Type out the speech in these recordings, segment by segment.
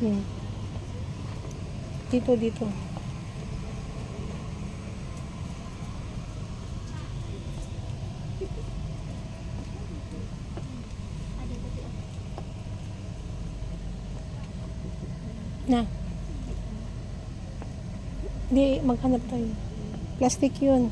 Hmm. Dito, dito. Na. Di, maghanap tayo. Plastic yun.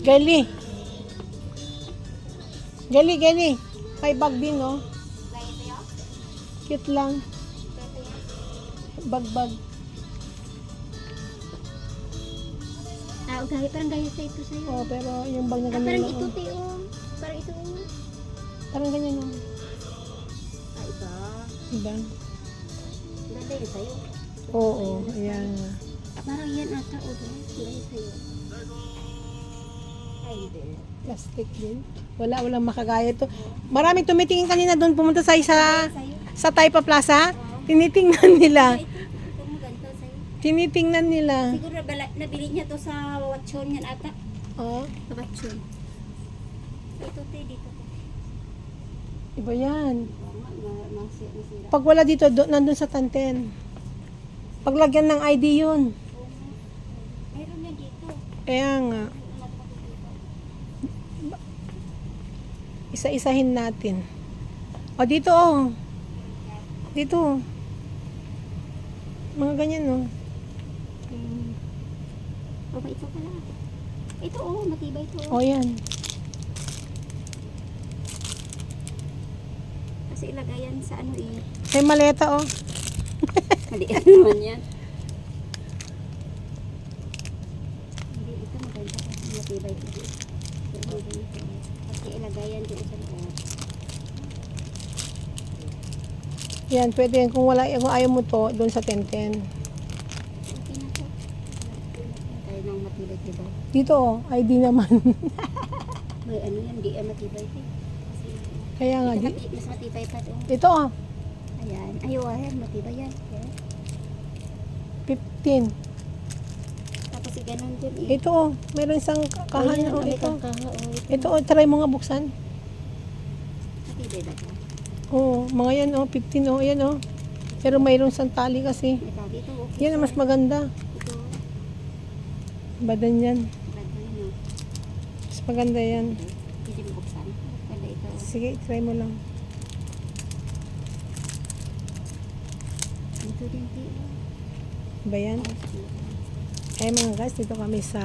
Gali. Gali, gali. May bag din, oh. Cute lang. Bag-bag. Ah, gaya, parang gaya sa ito sa'yo. Oh, pero yung bag na Ah, ganyan parang lang, ito, oh. te, oh. Parang ito, oh. Parang ganyan, oh. Ah, iba. Diba? Ganda yun sa'yo. Oo, ayan. Ah, parang yan ata, oh. Gaya sa'yo. Plastic din. Wala, walang makagaya to. Maraming tumitingin kanina doon pumunta sa isa sa Taipa Plaza. Tinitingnan nila. Tinitingnan nila. Siguro nabala- nabili niya to sa watchon yan ata. Oh, Sa watchon. Ito, te, dito. te. iba yan. Na-. Pag wala dito, do, nandun sa Tanten. Paglagyan ng ID yun. Meron yan dito. Kaya nga, isa-isahin natin. O, dito oh. Dito. Mga ganyan oh. Hmm. Oh, ito pala. Ito, oh, matibay ito. O, yan. Kasi ilagayan sa ano eh. May maleta oh. Maliit naman yan. Hindi, ito maganda matibay ito. Ito, ganito. Kasi ilagayan sa loob. Yan, pwede yan. Kung, wala, kung ayaw mo to, doon sa Tenten. Okay na to. Tayo ng matibay-tibay. Dito oh, ID naman. May ano yan, di yan matibay. Kasi Kaya nga, di, mati- mas matibay pa ito. ito oh. Ayan. Ayaw, ayan, matibay yan. Ayan. 15. Tapos si ganun din eh. Ito oh. Meron isang kahan oh. may Ito. kaha, oh, Ito oh, try mo nga buksan. Ito? Oo, mga yan oh, 15 oh, yan oh. Pero mayroong isang tali kasi. Ito. Okay. Yan ang mas maganda. Ito. Badan yan. Yun. oh. Mas maganda yan. Hindi mo buksan. Maganda ito. Sige, try mo lang. Ito din. Ba yan? Eh mga guys, dito kami sa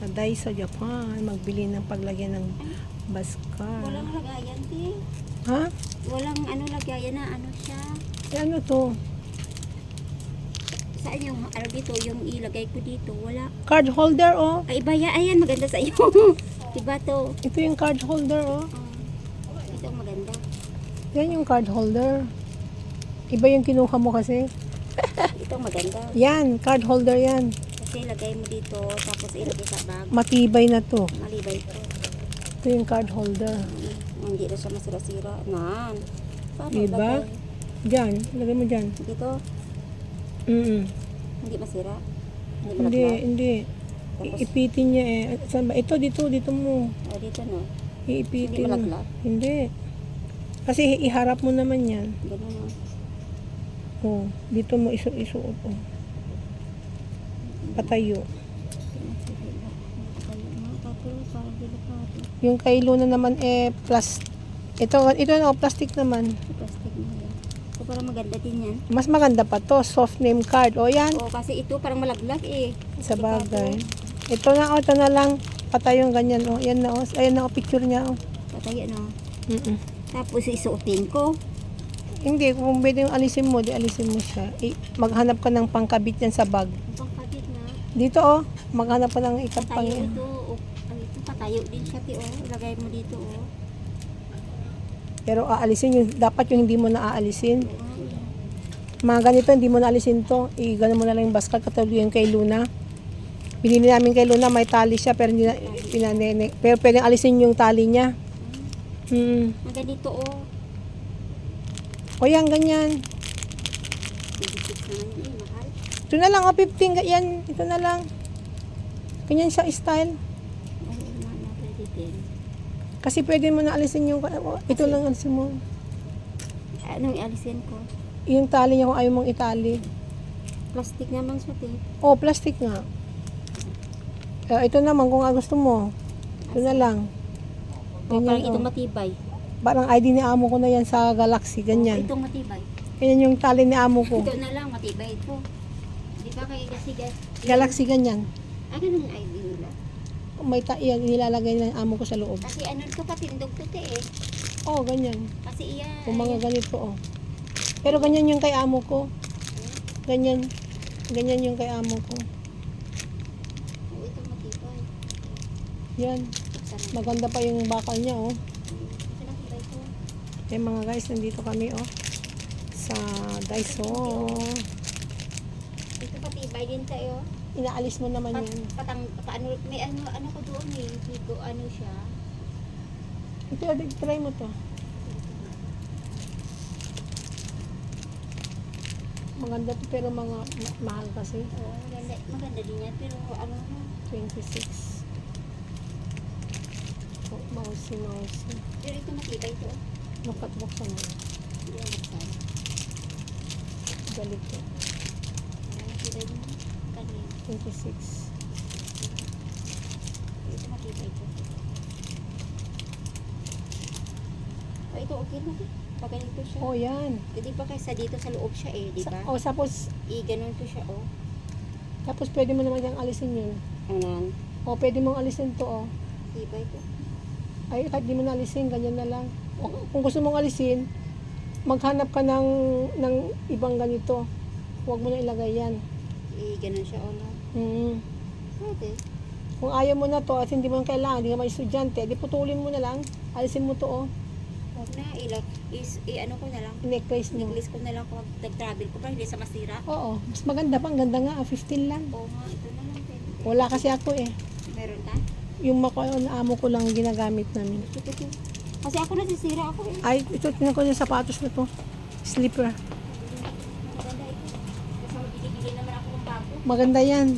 sa Daiso, Japan. Magbili ng paglagyan ng baskar. Walang lagayan, ti. Ha? Walang ano lagayan na ano siya. Eh, ano to? Saan yung ano dito, yung ilagay ko dito, wala. Card holder oh. Ay, iba yan. Ayan, maganda sa iyo. diba to? Ito yung card holder oh. Oh, ito maganda. Yan yung card holder. Iba yung kinuha mo kasi. Ito maganda. Yan, card holder yan. Kasi ilagay mo dito, tapos ilagay sa bag. Matibay na to. Malibay ito. Ito yung card holder. Mm, Hindi na siya masira-sira. Nan. Paano Diba? ilagay? Diyan, lagay mo dyan. Dito, Mm hindi masira. Hindi Hindi, hindi. Tapos, Iipitin niya eh. Saan ba? Ito, dito, dito mo. oh, dito no. Iipitin Hindi mo. malaglag? Hindi. Kasi iharap mo naman yan. Ganun no. Oh, dito mo isu-isuot. Oh. Patayo. Yung kay Luna naman eh, plus, ito, ito no, plastic naman. Plastic na yan. So, parang maganda din yan. Mas maganda pa to, soft name card. O yan, Oo, kasi ito parang malaglag eh. sa bagay. Ito na, oh, ito na lang. Patay yung ganyan. Oh, yan na, oh. Ayan na, oh, picture niya. Oh. Patay no. Mm-mm. Tapos isuotin ko. Hindi, kung pwede yung alisin mo, di alisin mo siya. I, maghanap ka ng pangkabit yan sa bag. Ang pangkabit na. Dito oh, maghanap ka ng ikapang Patayo ito. O, ano ito, patayo din siya. Ti, oh. Ilagay mo dito. Oh. Pero aalisin yung, dapat yung hindi mo na aalisin. Oo, yan. Mga ganito, hindi mo na aalisin to. I, gano'n mo na lang yung basket katulad yung kay Luna. Binili namin kay Luna, may tali siya, pero hindi na, pinanene. Pero pwedeng alisin yung tali niya. Hmm. Ang ganito oh. O yan, ganyan. 26 naman yun mahal. Ito na lang, o 15, ga- yan. Ito na lang. Ganyan siya style. Kasi pwede mo na alisin yung, o, ito lang alisin mo. Anong alisin ko? Yung tali niya kung ayaw mong itali. Plastic naman siya, te. O, plastic nga. Eh, ito naman, kung gusto mo. Ito na lang. Oh, Ganyan, parang oh. itong matibay. Parang ID ni amo ko na yan sa Galaxy, ganyan. itong matibay. Ganyan yung tali ni amo ko. Ito na lang, matibay ito. Di ba kaya kasi? Galaxy ganyan. Ah, ganun ID nila. May ta yan, nilalagay ng amo ko sa loob. Kasi ano ito pa, tindog to, te eh. Oh, ganyan. Kasi iyan. Kung mga ganito, oh. Pero ganyan yung kay amo ko. Ganyan. Ganyan yung kay amo ko. Oo, ito matibay. Yan. Maganda pa yung bakal niya, oh. Ito na tibay ko. Eh mga guys, nandito kami, oh. Sa Daiso. Ito patibay din tayo. Inaalis mo naman Pat, yan. patang, paano, may ano, ano ko doon eh. Dito, ano siya. Ito, adik, try mo to. Maganda to, pero mga ma- mahal kasi. Oo, maganda, maganda din yan. Pero ano, 26. Oh, mousy, mousy. pero ito matibay ito. Napatbuksan mo. Hindi ako buksan. Galit. Kanina. 26. Ito ito. Oh, ito okay na ito. Pag ganito siya. Oh, yan. Hindi pa kaysa dito sa loob siya eh, di ba? Sa, oh, tapos, I, ganun to siya, oh. tapos pwede mo naman yung alisin yun. Anan. O, pwede mong alisin to, oh. Tibay ito. Ay, kahit di mo na alisin, ganyan na lang. Kung gusto mong alisin, maghanap ka ng, ng ibang ganito. Huwag mo na ilagay yan. I, ganun siya, oh, no? Mm. Pwede. Kung ayaw mo na to at hindi mo na kailangan, hindi ka may estudyante, di putulin mo na lang. Alisin mo to, oh. Huwag na, ilag, is, i, ano ko na lang. Necklace mo. Necklace ko na lang kung nag-travel ko para hindi sa masira. Oo. Mas maganda pa. Ang ganda nga. ah, 15 lang. Oo nga, ito na lang. Pwede. Wala kasi ako eh. Meron na? Yung mako amo ko lang ginagamit namin. Ito, ito. Kasi ako nasisira ako eh. Ay, ito, tinan ko yung sapatos na to. Slipper. Maganda ito. Kasi mabili-bili naman ako ng bago. Maganda yan.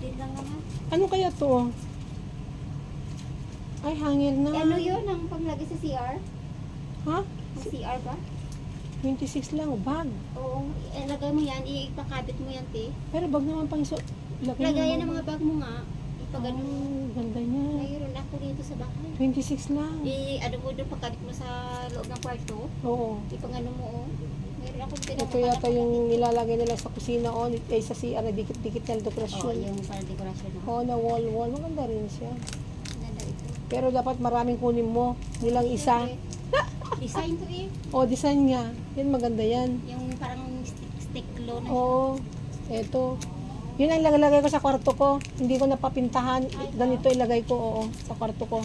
15 lang naman. Ano kaya to? Ay, hangir na. Eh, ano yun? Ang panglagay sa CR? Ha? Ang CR ba? 26 lang. Bag. Oo. Ilagay mo yan. Ipakabit mo yan, te. Pero bag naman pang iso. Lagayan ng mga bag mo nga. Ipag ano. Oh, ganda niya. Mayroon ako dito sa bahay. 26 lang. I, ano mo doon, pagkabit mo sa loob ng kwarto. Oo. Ipang ano mo, oh. Meron ako Ito yata yung nilalagay nila sa kusina o eh, sa CR na dikit-dikit na Oo, dekorasyon. yung parang dekorasyon. Oh. Oo, na wall-wall. Maganda rin siya. Ganda ito. Pero dapat maraming kunin mo. Nilang isa. Design to eh. O, design nga. Yan, maganda yan. Yung parang stick, stick glow na siya. Oo. Eto. Yun ang ilalagay ko sa kwarto ko. Hindi ko napapintahan. Ganito ilagay ko, oo, sa kwarto ko.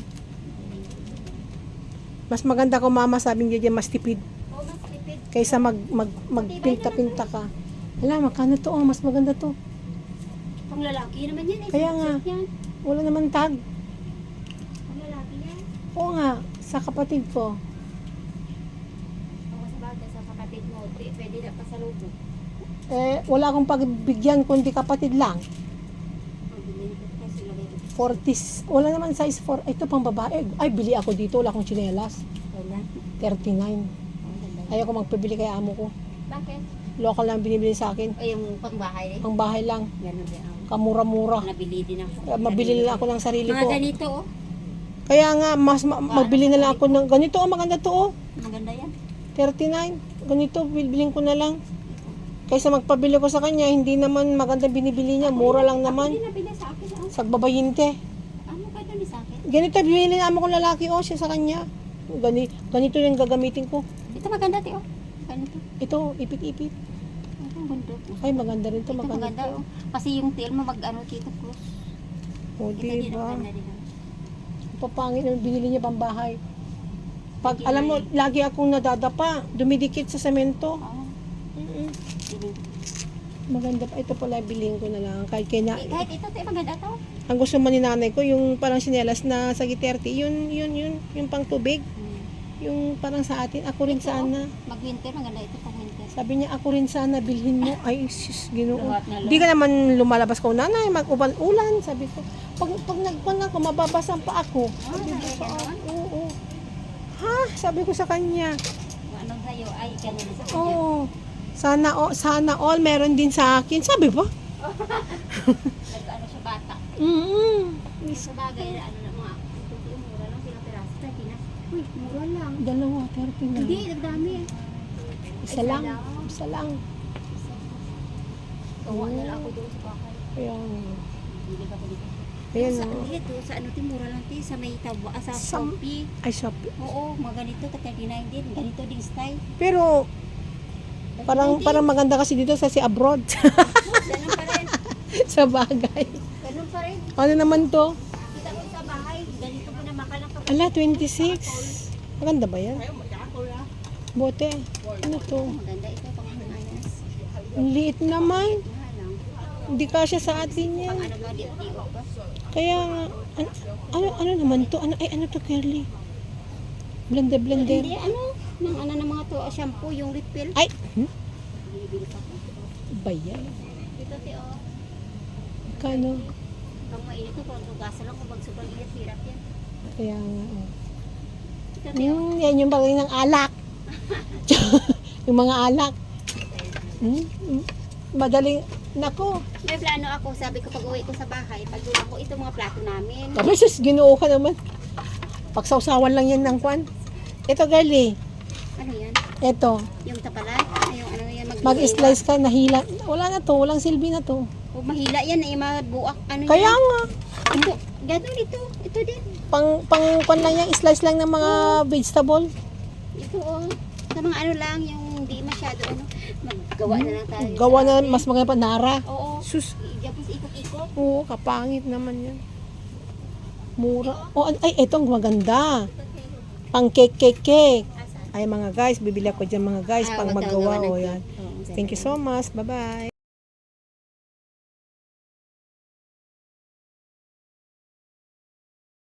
Mas maganda ko mama, sabing niya mas tipid. Oo, mas tipid. Kaysa mag, mag, magpinta-pinta ka. Alam, magkano to? Oh, mas maganda to. Pang lalaki naman yan eh. Kaya nga. Wala naman tag. Pang lalaki yan. Oo nga, sa kapatid ko. Oo, sa bagay, sa kapatid mo. p- Pwede na pasalubong. Eh, wala akong pagbigyan kundi kapatid lang. Ang bilhin ko kasi lagay ko. 40s. Wala naman size 4. Ito pang babae. Ay, bili ako dito. Wala akong tsinelas. Wala. 39. Ang ganda. Ayaw ko magpabili kay amo ko. Bakit? Local lang binibili sa akin. O yung pangbahay eh. Pang bahay lang. Ganun din ako. Kamura-mura. Nabili din ako. Eh, Mabili na lang ako ng sarili Mga ko. ganito oh. Kaya nga, mas ma- magbili na lang ako ng ganito. Oh, maganda to oh. Maganda yan. 39. Ganito, bilbilin ko na lang. Kaysa magpabili ko sa kanya, hindi naman maganda binibili niya. Mura lang naman. Hindi nabili sa akin. Sagbabayinte. Ano ba ito ni sa akin? Ganito, binili namin ko lalaki, oh, siya sa kanya. Gani, ganito yung gagamitin ko. Ito maganda ti oh. Ganito. Ito, ipit-ipit. Ang ganda. Ay, maganda rin to, Ito maganda. maganda oh. Kasi yung tail mo mag ano dito close. O, Ito din diba? maganda din. oh. Papangit yung binili niya pambahay. Pag, alam mo, lagi akong nadadapa, dumidikit sa semento. Oo. Maganda pa. Ito pala, bilhin ko na lang. Kahit, kay na, Eh, kahit ito, te, maganda to. ang gusto mo ni nanay ko, yung parang sinelas na sa Giterti, yun, yun, yun, yung pang tubig. Yung parang sa atin, ako rin Ito, sana. Mag-winter, maganda ito pang winter. Sabi niya, ako rin sana, bilhin mo. Ay, sis, ginoo. Lahat na lang. Di ka naman lumalabas ko, nanay, mag-ulan-ulan. Sabi ko, pag, pag nagkuhan ako, mababasan pa ako. Ah, Sabi ko, talaga "Ah, naman? oo. Ha? Sabi ko sa kanya, Kung anong sa'yo, ay, ganyan sa kanya. oo. Sana, o, sana all meron din sa akin. Sabi ba? Nag-ano siya bata. Mm Sa bagay, ano na mga, mura lang, silang piraso. Sa Pinas, uy, mura lang. Dalawa, 30 na. Hindi, nagdami. Isa lang. Isa lang. Tawa na lang ako doon sa bakal. Ka pa dito. ayan sa, o. dito, sa ano, ti, mura lang, ti, sa may tabo, ah, sa Sa- Shopee. Ay, shop. Oo, mga ganito, ta 39 din. Ganito din style. Pero, parang, parang maganda kasi dito sa si abroad. Ganun pa rin. sa bagay. Ganun pa rin. Ano naman to? Kita mo sa bahay, ganito pa na makalang ka. Ala, 26. Maganda ba yan? Bote. Ano to? Maganda ito, pang anas. Ang liit naman. Hindi kasya sa atin yan. Ano nga. Kaya ano, ano, ano naman to? Ano, ay, ano to, Curly? Blender, blender. Hindi, ano, ng ano ng mga to, ah, shampoo, yung refill. Ay, hmm? Bibili pa ko. ba yan? Ito, te, oh. Kano? Pag mainit na, pag tugasa lang, kung sobrang init, hirap yan. Kaya nga, oh. Ito, te, oh. Hmm, yan yung bagay ng alak. yung mga alak. Hmm? hmm. Madaling, nako. May plano ako, sabi ko pag uwi ko sa bahay, pag uwi ko, ito mga plato namin. Tapos, ginoo ka naman. Pagsawsawan lang yan ng kwan. Ito, girlie. Ano yan? Ito. Yung tapalan? Ay, yung ano yan, mag- Mag-slice ka, nahila. Wala na to, walang silbi na to. O, mahila yan, eh, mabuak. Ano Kaya yan? nga, Ito, ganun ito. Ito din. pang, pang kwan lang yan, slice lang ng mga vegetable. Ito, oh. Sa mga ano lang, yung hindi masyado, ano, maggawa na lang tayo. Gawa na, mas maganda pa, nara. Oo. Sus, Tapos ikot-ikot. oo, kapangit naman yan. Mura. Oh, ay, eto ang maganda. Pang cake, cake, cake. Ay, mga guys, bibili ako dyan mga guys, Ah, pang magawa. O cake. yan. Oo, Thank you so much. Bye-bye.